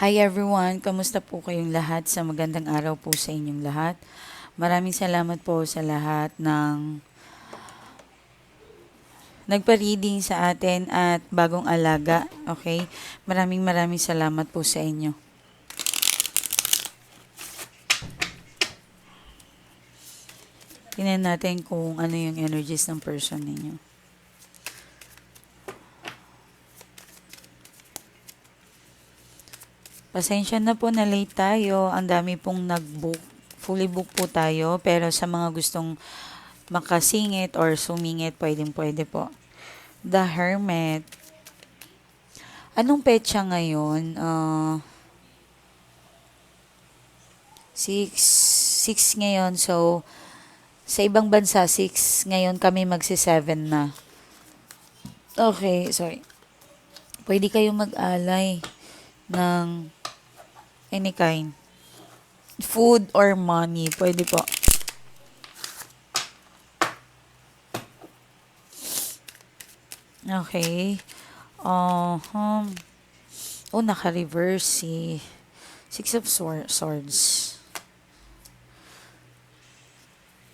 Hi everyone, kamusta po kayong lahat? Sa magandang araw po sa inyong lahat. Maraming salamat po sa lahat ng nagpa-reading sa atin at bagong alaga. Okay? Maraming maraming salamat po sa inyo. Tingnan natin kung ano yung energies ng person ninyo. Pasensya na po na late tayo. Ang dami pong nag-book. Fully book po tayo. Pero sa mga gustong makasingit or sumingit, pwedeng pwede po. The Hermit. Anong petsa ngayon? Uh, six, six ngayon. So, sa ibang bansa, six. Ngayon kami magsi-seven na. Okay, sorry. Pwede kayong mag-alay ng any kind. Food or money, pwede po. Okay. Uh, um, oh, naka-reverse si Six of swor- Swords.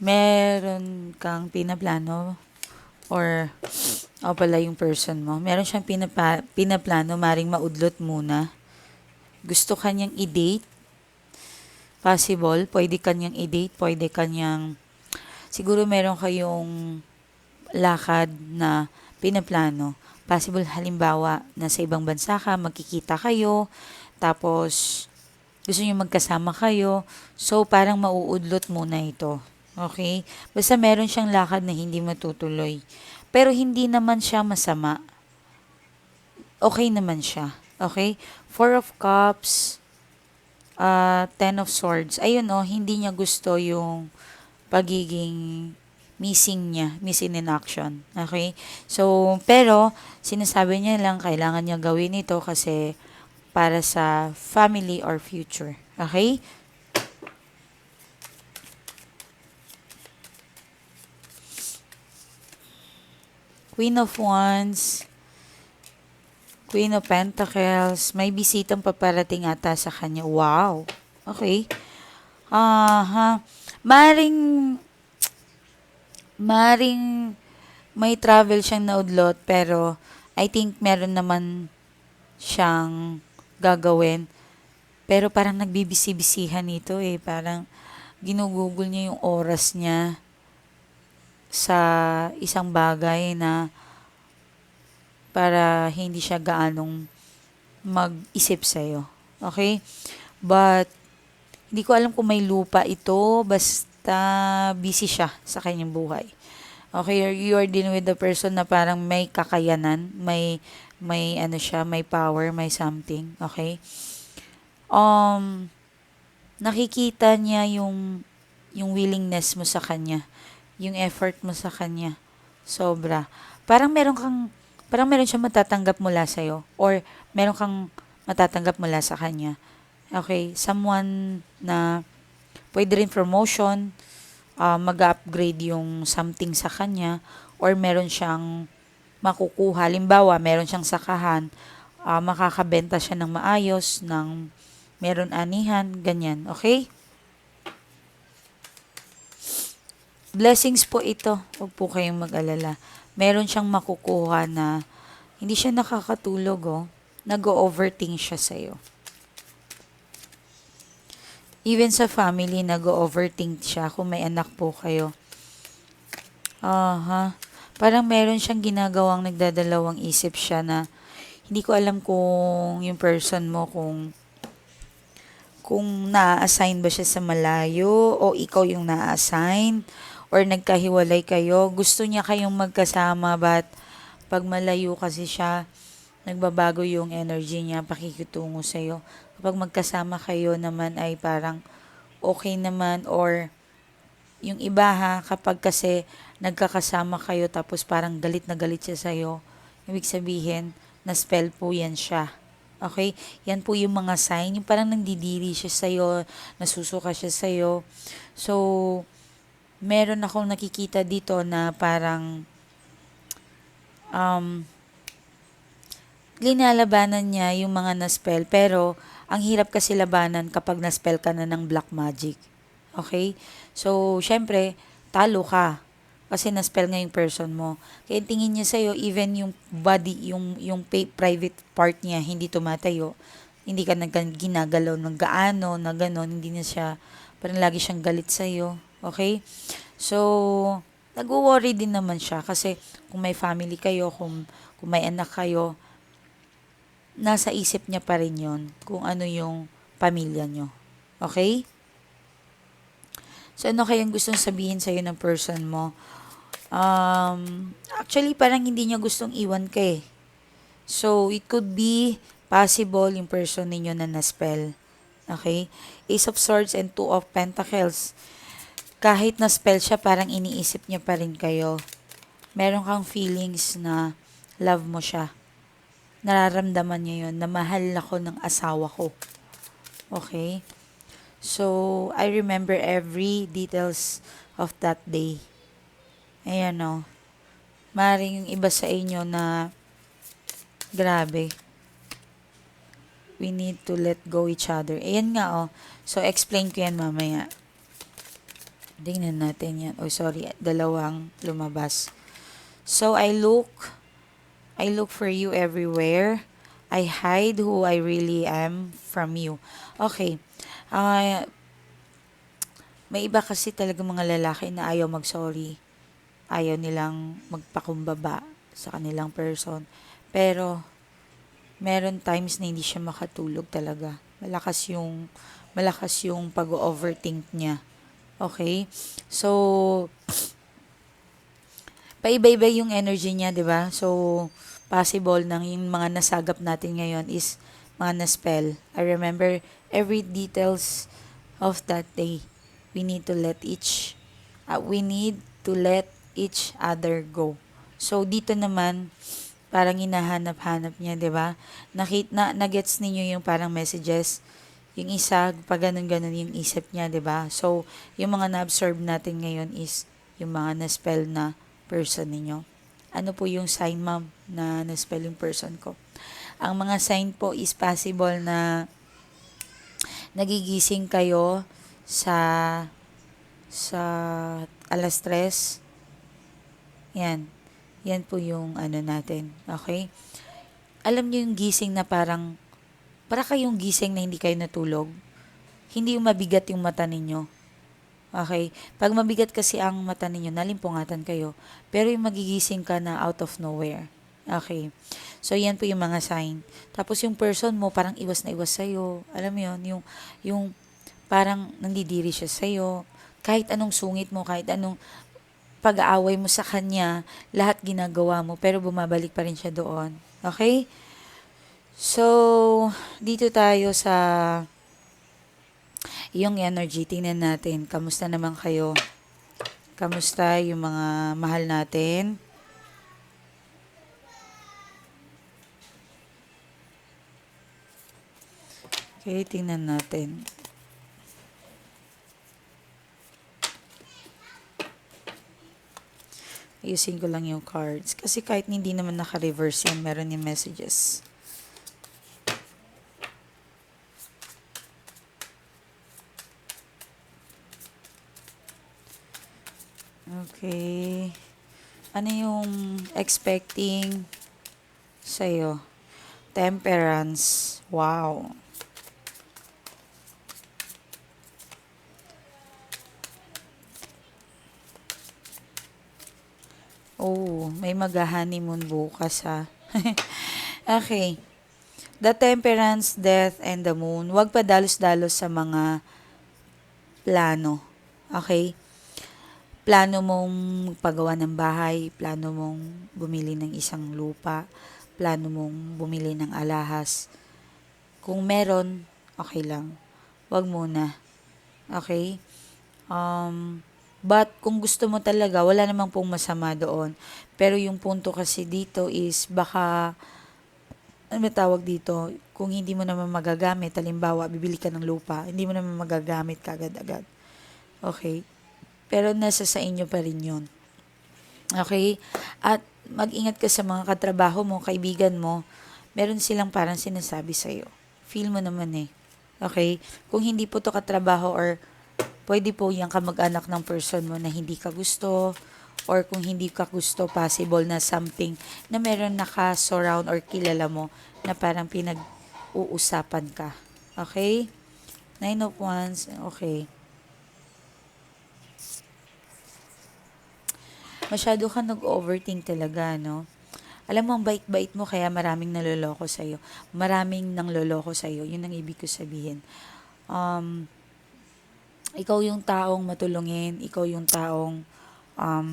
Meron kang pinaplano or o pala yung person mo. Meron siyang pinapa, pinaplano, maring maudlot muna gusto kanyang i-date, possible, pwede kanyang i-date, pwede kanyang, siguro meron kayong lakad na pinaplano. Possible halimbawa, nasa ibang bansa ka, magkikita kayo, tapos gusto niyo magkasama kayo, so parang mauudlot muna ito. Okay? Basta meron siyang lakad na hindi matutuloy. Pero hindi naman siya masama. Okay naman siya. Okay? Four of Cups, uh, Ten of Swords. Ayun oh, hindi niya gusto yung pagiging missing niya, missing in action. Okay? So, pero, sinasabi niya lang, kailangan niya gawin ito kasi para sa family or future. Okay? Queen of Wands, Queen of Pentacles. May bisitang paparating ata sa kanya. Wow. Okay. Aha. Uh, maring maring may travel siyang naudlot pero I think meron naman siyang gagawin. Pero parang nagbibisi-bisihan ito eh. Parang ginugugol niya yung oras niya sa isang bagay na para hindi siya gaanong mag-isip sa'yo. Okay? But, hindi ko alam kung may lupa ito, basta busy siya sa kanyang buhay. Okay, you are dealing with the person na parang may kakayanan, may may ano siya, may power, may something, okay? Um nakikita niya yung yung willingness mo sa kanya, yung effort mo sa kanya. Sobra. Parang meron kang parang meron siyang matatanggap mula sa'yo or meron kang matatanggap mula sa kanya. Okay, someone na pwede rin promotion, uh, mag-upgrade yung something sa kanya or meron siyang makukuha. Halimbawa, meron siyang sakahan, uh, makakabenta siya ng maayos, ng meron anihan, ganyan. Okay? Blessings po ito. Huwag po kayong mag-alala meron siyang makukuha na hindi siya nakakatulog, oh. Nag-overthink siya sa'yo. Even sa family, nag-overthink siya kung may anak po kayo. Aha. Uh-huh. Parang meron siyang ginagawang nagdadalawang isip siya na hindi ko alam kung yung person mo kung kung na-assign ba siya sa malayo o ikaw yung na-assign or nagkahiwalay kayo, gusto niya kayong magkasama but pag malayo kasi siya, nagbabago yung energy niya, pakikitungo sa'yo. Kapag magkasama kayo naman ay parang okay naman or yung iba ha, kapag kasi nagkakasama kayo tapos parang galit na galit siya sa'yo, ibig sabihin, na spell po yan siya. Okay? Yan po yung mga sign. Yung parang nandidiri siya sa'yo, nasusuka siya sa'yo. So, meron akong nakikita dito na parang um, linalabanan niya yung mga na-spell pero ang hirap kasi labanan kapag na-spell ka na ng black magic. Okay? So, syempre, talo ka. Kasi na-spell nga yung person mo. Kaya tingin niya sa'yo, even yung body, yung, yung private part niya, hindi tumatayo. Hindi ka nag ginagalaw ng gaano, na ganon. Hindi na siya, parang lagi siyang galit sa'yo. Okay? So, nag-worry din naman siya. Kasi kung may family kayo, kung, kung may anak kayo, nasa isip niya pa rin yon kung ano yung pamilya nyo. Okay? So, ano kayang gustong sabihin sa'yo ng person mo? Um, actually, parang hindi niya gustong iwan ka eh. So, it could be possible yung person ninyo na na-spell. Okay? Ace of Swords and Two of Pentacles. Kahit na-spell siya, parang iniisip niya pa rin kayo. Meron kang feelings na love mo siya. Nararamdaman niya yun, na mahal ako ng asawa ko. Okay? So, I remember every details of that day. Ayan o. Maring yung iba sa inyo na grabe. We need to let go each other. Ayan nga o. So, explain ko yan mamaya. Tingnan natin yan. Oh, sorry. Dalawang lumabas. So, I look, I look for you everywhere. I hide who I really am from you. Okay. Ah, may iba kasi talaga mga lalaki na ayaw mag-sorry. Ayaw nilang magpakumbaba sa kanilang person. Pero, meron times na hindi siya makatulog talaga. Malakas yung, malakas yung pag-overthink niya. Okay? So, paiba-iba yung energy niya, di ba? So, possible nang yung mga nasagap natin ngayon is mga na-spell. I remember every details of that day. We need to let each, uh, we need to let each other go. So, dito naman, parang hinahanap-hanap niya, di ba? Nakit na, nagets ninyo yung parang messages. Yung isa, pag ganun-ganun yung isip niya, di ba? So, yung mga na-absorb natin ngayon is yung mga na-spell na person ninyo. Ano po yung sign, ma'am, na na-spell yung person ko? Ang mga sign po is possible na nagigising kayo sa sa alas 3. Yan. Yan po yung ano natin. Okay? Alam niyo yung gising na parang para kayong gising na hindi kayo natulog. Hindi yung mabigat yung mata ninyo. Okay? Pag mabigat kasi ang mata ninyo, nalimpungatan kayo. Pero yung magigising ka na out of nowhere. Okay. So, yan po yung mga sign. Tapos yung person mo, parang iwas na iwas sa'yo. Alam mo yun, yung, yung parang nandidiri siya sa'yo. Kahit anong sungit mo, kahit anong pag-aaway mo sa kanya, lahat ginagawa mo, pero bumabalik pa rin siya doon. Okay? So, dito tayo sa yung energy. Tingnan natin. Kamusta naman kayo? Kamusta yung mga mahal natin? Okay, tingnan natin. Ayusin ko lang yung cards. Kasi kahit hindi naman naka-reverse yan, meron yung messages. Okay. Ano yung expecting sa'yo? Temperance. Wow. Oh, may mag-honeymoon bukas ha. okay. The temperance, death, and the moon. Huwag pa dalos-dalos sa mga plano. Okay? Plano mong pagawa ng bahay, plano mong bumili ng isang lupa, plano mong bumili ng alahas. Kung meron, okay lang. Huwag muna. Okay? Um, But kung gusto mo talaga, wala namang pong masama doon. Pero yung punto kasi dito is baka, ano ba tawag dito, kung hindi mo naman magagamit, halimbawa, bibili ka ng lupa, hindi mo naman magagamit kagad-agad. Okay? Pero nasa sa inyo pa rin yun. Okay? At mag-ingat ka sa mga katrabaho mo, kaibigan mo, meron silang parang sinasabi sa'yo. Feel mo naman eh. Okay? Kung hindi po to katrabaho or pwede po yung kamag-anak ng person mo na hindi ka gusto or kung hindi ka gusto, possible na something na meron naka-surround or kilala mo na parang pinag-uusapan ka. Okay? Nine of Wands, okay. Masyado ka nag-overthink talaga, no? Alam mo, ang bait-bait mo, kaya maraming naloloko sa'yo. Maraming nang loloko sa'yo. Yun ang ibig ko sabihin. Um, ikaw yung taong matulungin, ikaw yung taong um,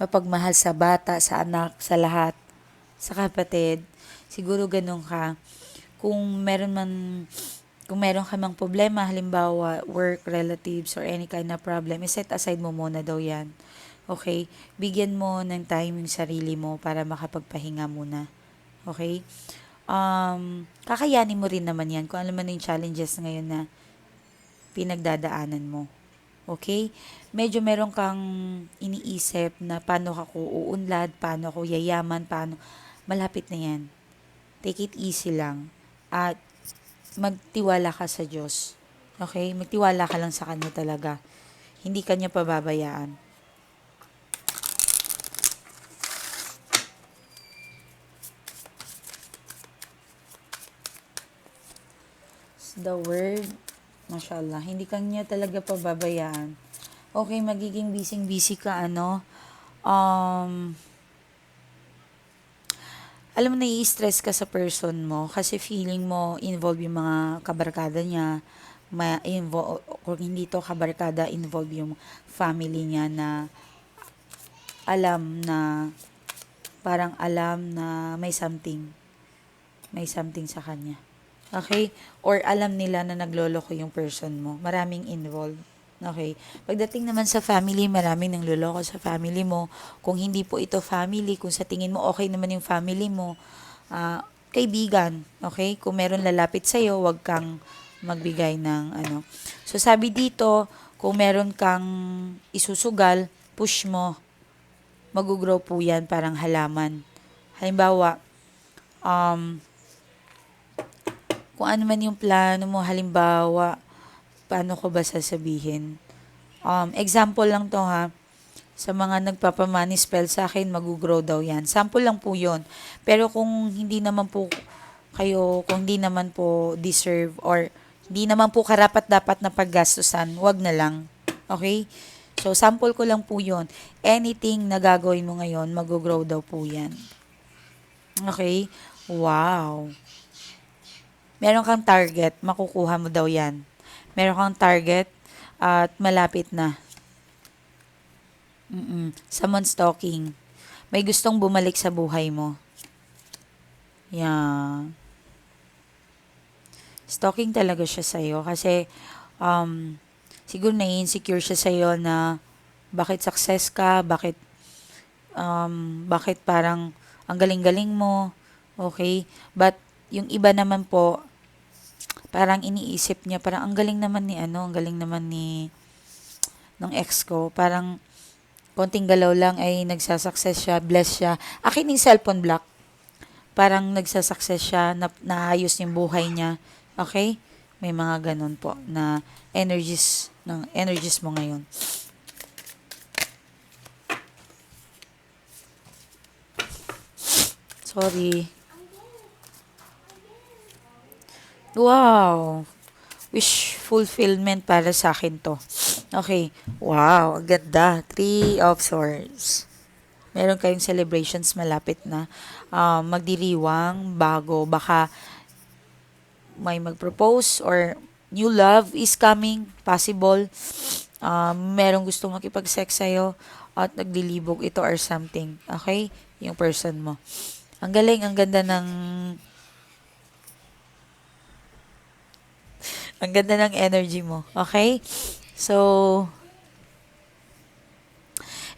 mapagmahal sa bata, sa anak, sa lahat, sa kapatid. Siguro ganun ka. Kung meron man, kung meron ka mang problema, halimbawa work, relatives, or any kind of problem, set aside mo muna daw yan. Okay? Bigyan mo ng time yung sarili mo para makapagpahinga muna. Okay? Um, kakayanin mo rin naman yan kung alam mo na yung challenges ngayon na pinagdadaanan mo. Okay? Medyo meron kang iniisip na paano ka ko uunlad, paano ako yayaman, paano. Malapit na yan. Take it easy lang. At magtiwala ka sa Diyos. Okay? Magtiwala ka lang sa Kanya talaga. Hindi Kanya pababayaan. The word, mashallah, hindi kanya talaga pababayaan. Okay, magiging busy-busy ka, ano, um, alam mo, nai-stress ka sa person mo kasi feeling mo involved yung mga kabarkada niya, ma involve, kung hindi to kabarkada, involved yung family niya na alam na, parang alam na may something, may something sa kanya. Okay? Or alam nila na nagloloko yung person mo. Maraming involved. Okay? Pagdating naman sa family, maraming nang loloko sa family mo. Kung hindi po ito family, kung sa tingin mo okay naman yung family mo, uh, kaibigan. Okay? Kung meron lalapit sa'yo, wag kang magbigay ng ano. So, sabi dito, kung meron kang isusugal, push mo. Mag-grow po yan parang halaman. Halimbawa, um, kung ano man yung plano mo, halimbawa, paano ko ba sasabihin? Um, example lang to ha. Sa mga nagpapamani spell sa akin, mag-grow daw yan. Sample lang po yon Pero kung hindi naman po kayo, kung hindi naman po deserve or hindi naman po karapat dapat na paggastusan, wag na lang. Okay? So, sample ko lang po yon Anything na gagawin mo ngayon, mag-grow daw po yan. Okay? Wow meron kang target, makukuha mo daw yan. Meron kang target at malapit na. Mm-mm. Someone stalking. May gustong bumalik sa buhay mo. Yan. Stalking talaga siya sa'yo kasi um, siguro na-insecure siya sa'yo na bakit success ka, bakit um, bakit parang ang galing-galing mo, okay? But yung iba naman po, parang iniisip niya, parang ang galing naman ni ano, ang galing naman ni ng ex ko. Parang konting galaw lang ay nagsasucess siya, bless siya. Akin yung cellphone block. Parang nagsasucess siya, na, naayos yung buhay niya. Okay? May mga ganun po na energies ng energies mo ngayon. Sorry. Wow. Wish fulfillment para sa akin to. Okay. Wow. Ang ganda. Three of Swords. Meron kayong celebrations malapit na. Um, magdiriwang, bago. Baka may mag-propose or new love is coming. Possible. Um, merong gusto makipag-sex sa'yo at naglilibog ito or something. Okay? Yung person mo. Ang galing, ang ganda ng Ang ganda ng energy mo. Okay? So,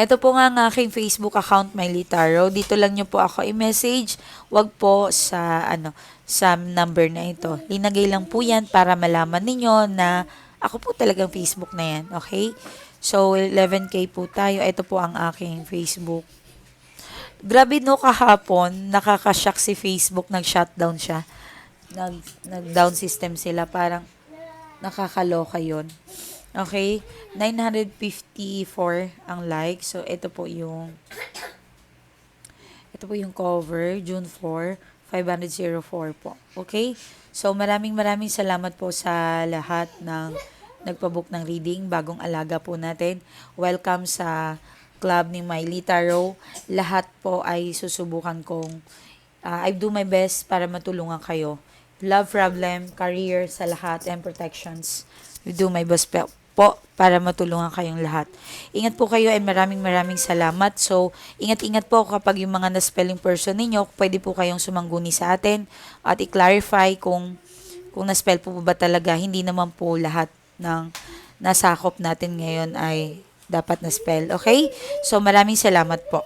ito po nga ang aking Facebook account, Miley Tarot. Dito lang nyo po ako i-message. Wag po sa, ano, sa number na ito. Linagay lang po yan para malaman ninyo na ako po talagang Facebook na yan. Okay? So, 11K po tayo. Ito po ang aking Facebook. Grabe no kahapon, nakakashock si Facebook, nag-shutdown siya. nag, nag down system sila. Parang nakakaloka yon Okay? 954 ang like. So, ito po yung ito po yung cover, June 4, 504 po. Okay? So, maraming maraming salamat po sa lahat ng nagpabook ng reading, bagong alaga po natin. Welcome sa club ni Miley Tarot. Lahat po ay susubukan kong uh, I do my best para matulungan kayo. Love problem, career sa lahat, and protections. We do my best pe- po para matulungan kayong lahat. Ingat po kayo and maraming maraming salamat. So, ingat-ingat po kapag yung mga na-spelling person ninyo, pwede po kayong sumangguni sa atin at i-clarify kung kung na-spell po ba talaga. Hindi naman po lahat ng nasakop natin ngayon ay dapat na-spell. Okay? So, maraming salamat po.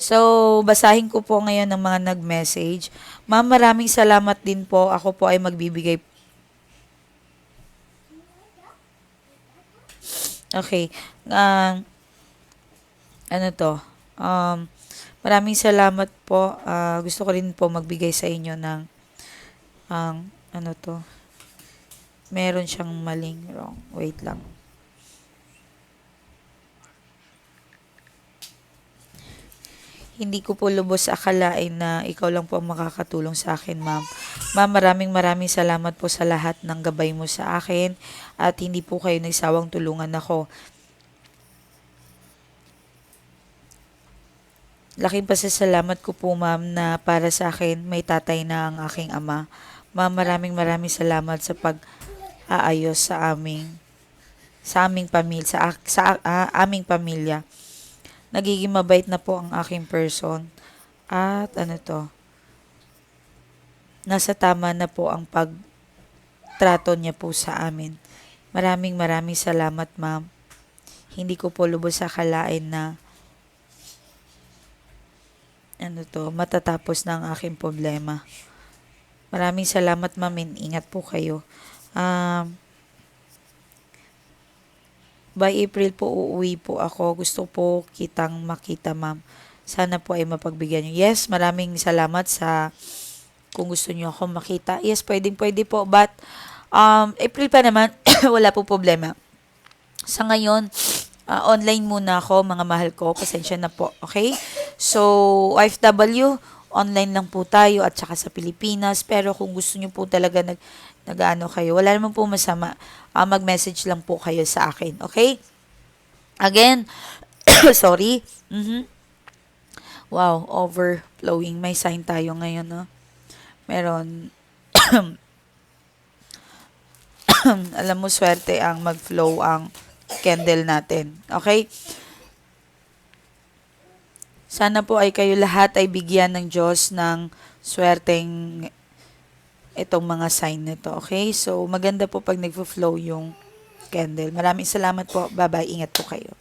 So, basahin ko po ngayon ng mga nag-message. Ma'am, maraming salamat din po. Ako po ay magbibigay Okay. Um, ano to? Um, maraming salamat po. Ah, gusto ko rin po magbigay sa inyo ng ang ano to? Meron siyang maling wrong. Wait lang. Hindi ko po lubos akalain na ikaw lang po ang makakatulong sa akin, ma'am. Ma'am, maraming maraming salamat po sa lahat ng gabay mo sa akin at hindi po kayo nagsawang tulungan ako. Laking pasasalamat ko po, ma'am, na para sa akin may tatay na ang aking ama. Ma'am, maraming maraming salamat sa pag-aayos sa aming sa aming pamilya, sa, sa ah, aming pamilya nagiging mabait na po ang aking person. At ano to, nasa tama na po ang pagtrato niya po sa amin. Maraming maraming salamat ma'am. Hindi ko po lubos sa kalain na ano to, matatapos na ang aking problema. Maraming salamat ma'am. Ingat po kayo. Um, by April po uuwi po ako. Gusto po kitang makita, ma'am. Sana po ay mapagbigyan nyo. Yes, maraming salamat sa kung gusto nyo ako makita. Yes, pwedeng pwede po. But, um, April pa naman, wala po problema. Sa ngayon, uh, online muna ako, mga mahal ko. Pasensya na po. Okay? So, OFW, online lang po tayo at saka sa Pilipinas. Pero kung gusto nyo po talaga nag, nag-ano kayo, wala naman po masama. Uh, mag-message lang po kayo sa akin. Okay? Again, sorry. Mm-hmm. Wow, overflowing. May sign tayo ngayon, no? Meron, alam mo, swerte ang mag-flow ang candle natin. Okay? Sana po ay kayo lahat ay bigyan ng Diyos ng swerteng itong mga sign nito. Okay? So, maganda po pag nagfo-flow yung candle. Maraming salamat po. Bye-bye. Ingat po kayo.